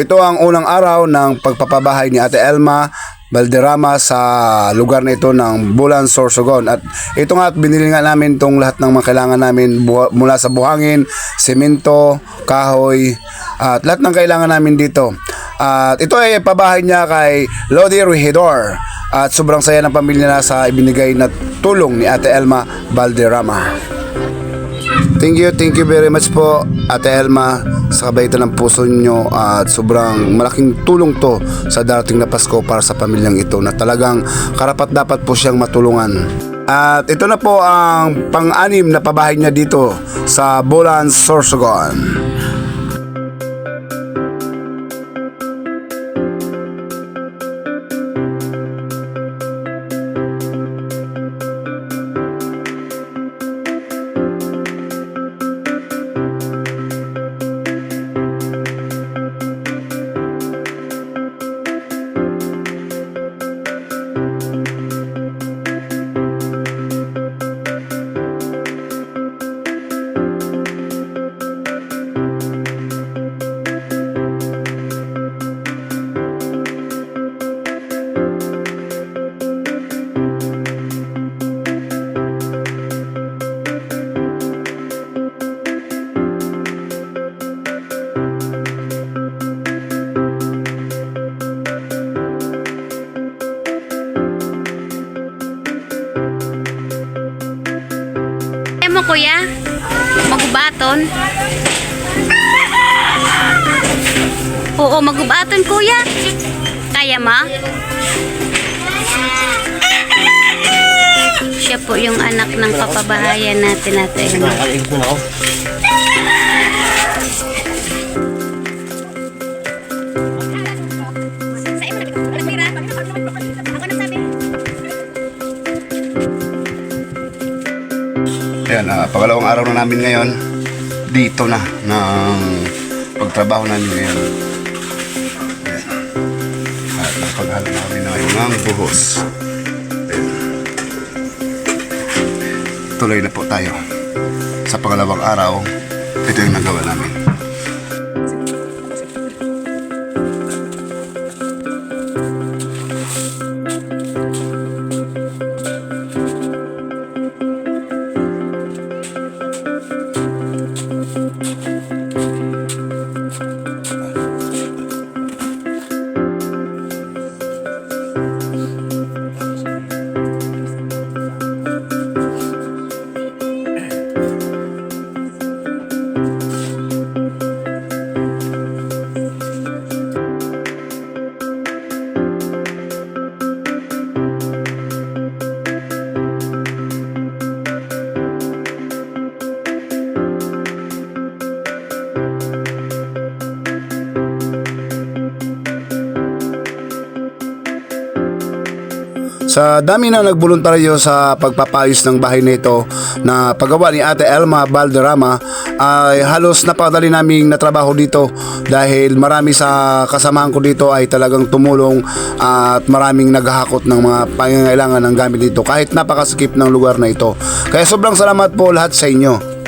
Ito ang unang araw ng pagpapabahay ni Ate Elma Valderrama sa lugar na ito ng Bulan, Sorsogon. At ito nga at binili nga namin itong lahat ng mga kailangan namin mula sa buhangin, semento, kahoy, at lahat ng kailangan namin dito. At ito ay pabahay niya kay Lodi Regidor. At sobrang saya ng pamilya na sa ibinigay na tulong ni Ate Elma Valderrama. Thank you, thank you very much po Ate Elma sa kabaitan ng puso nyo at sobrang malaking tulong to sa darating na Pasko para sa pamilyang ito na talagang karapat dapat po siyang matulungan. At ito na po ang pang-anim na pabahay niya dito sa Bolan, Sorsogon. Mo kuya? Magubaton? Oo, magubaton kuya. Kaya mo? Siya po yung anak ng kapabahayan natin natin. Nakakaligid mo na ako. Ayan, ah, pangalawang araw na namin ngayon dito na ng pagtrabaho namin ngayon. At napaghalo namin na ngayon ng buhos. Ayan. Tuloy na po tayo. Sa pangalawang araw, ito yung nagawa namin. Sa dami na nagboluntaryo sa pagpapayos ng bahay nito na paggawa ni Ate Elma Valderrama ay halos napakadali naming natrabaho dito dahil marami sa kasamahan ko dito ay talagang tumulong at maraming naghahakot ng mga pangangailangan ng gamit dito kahit napakasikip ng lugar na ito. Kaya sobrang salamat po lahat sa inyo.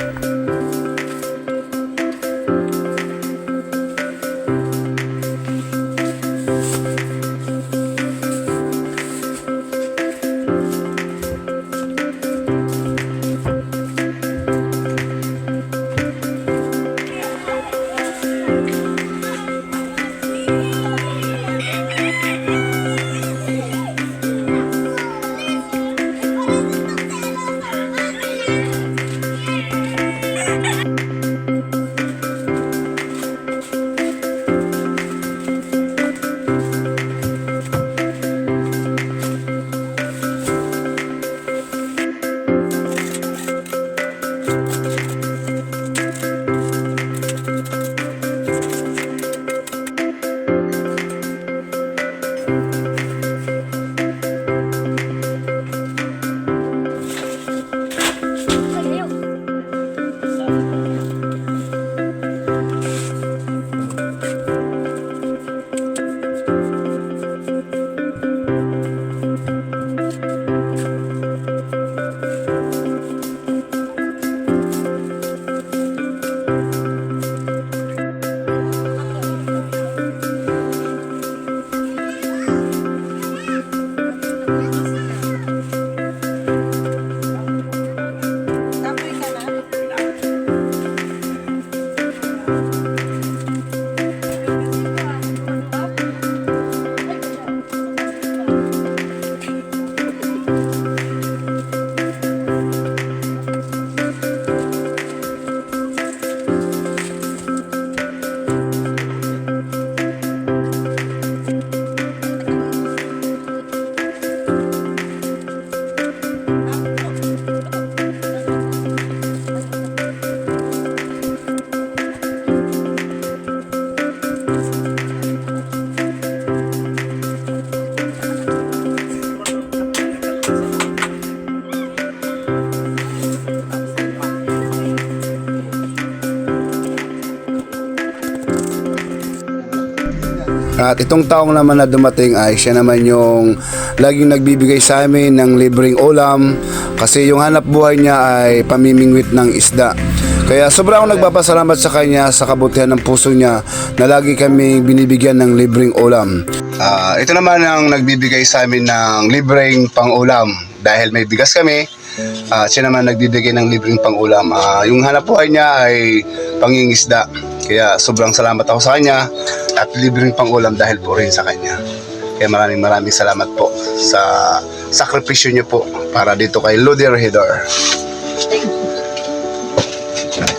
At itong taong naman na dumating ay siya naman yung laging nagbibigay sa amin ng libreng ulam kasi yung hanap buhay niya ay pamimingwit ng isda. Kaya sobrang akong nagpapasalamat sa kanya sa kabutihan ng puso niya na lagi kami binibigyan ng libreng ulam. Ah, ito naman ang nagbibigay sa amin ng libreng pang-ulam dahil may bigas kami. ah, siya naman nagbibigay ng libreng pang-ulam. Ah, yung hanap buhay niya ay pangingisda. Kaya sobrang salamat ako sa kanya at libreng pang-ulam dahil po rin sa kanya. Kaya maraming maraming salamat po sa sakripisyo niyo po para dito kay Lodi Regidor.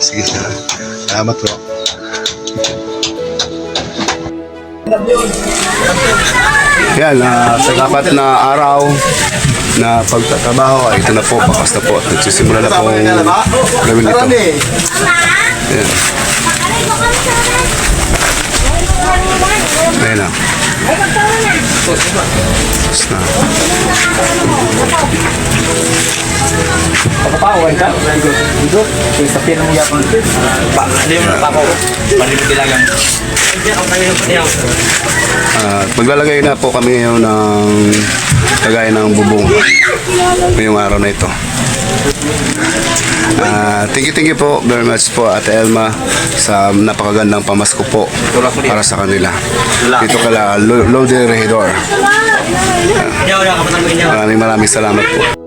Sige, salamat po. Yan, ah, sa apat na araw na pagtatrabaho ay ito na po, pakas na po at nagsisimula na pong gawin ito. Ayan. Ayan na. Tapos na. Papawan ka? Dito? Yung sa pinang yapang. Pa, hindi mo na ako. Palimit dilagang. At maglalagay na po kami ngayon ng lagay ng bubong ngayong araw na ito. Ah, thank you, thank you po very much po Ate Elma sa napakagandang pamasko po para sa kanila. Dito kala Lo- Lodi Regidor. Inyo. Maraming maraming salamat po.